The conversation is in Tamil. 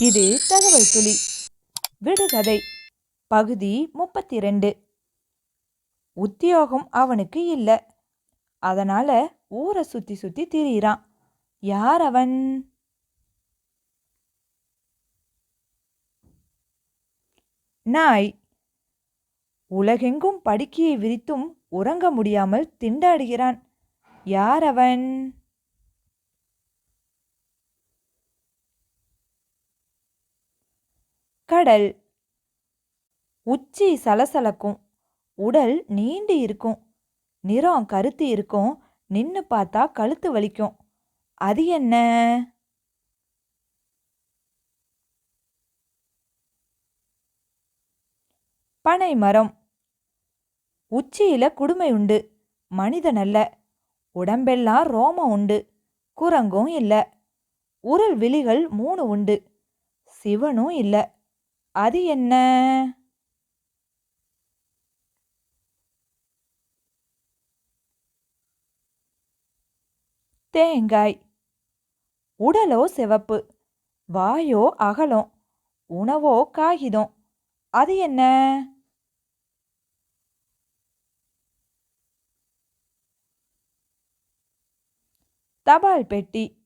இது தகவல் துளி. விடுகதை. பகுதி முப்பத்தி ரெண்டு உத்தியோகம் அவனுக்கு இல்லை. அதனால ஊரை சுத்தி சுத்தி திரியிறான். யார் அவன்? நாய். உலகெங்கும் படுக்கையை விரித்தும் உறங்க முடியாமல் திண்டாடுகிறான். யார் அவன்? கடல். உச்சி சலசலக்கும். உடல் நீண்டு இருக்கும். நிறம் கருத்து இருக்கும். நின்னு பார்த்தா கழுத்து வலிக்கும். அது என்ன? பனை மரம். உச்சியில குடுமை உண்டு. மனிதன் அல்ல. உடம்பெல்லாம் ரோமம் உண்டு. குரங்கும் இல்லை. உரல் விழிகள் மூணு உண்டு. சிவனும் இல்லை. அது என்ன? தேங்காய். உடலோ சிவப்பு. வாயோ அகலம். உணவோ காகிதம். அது என்ன? தபால் பெட்டி.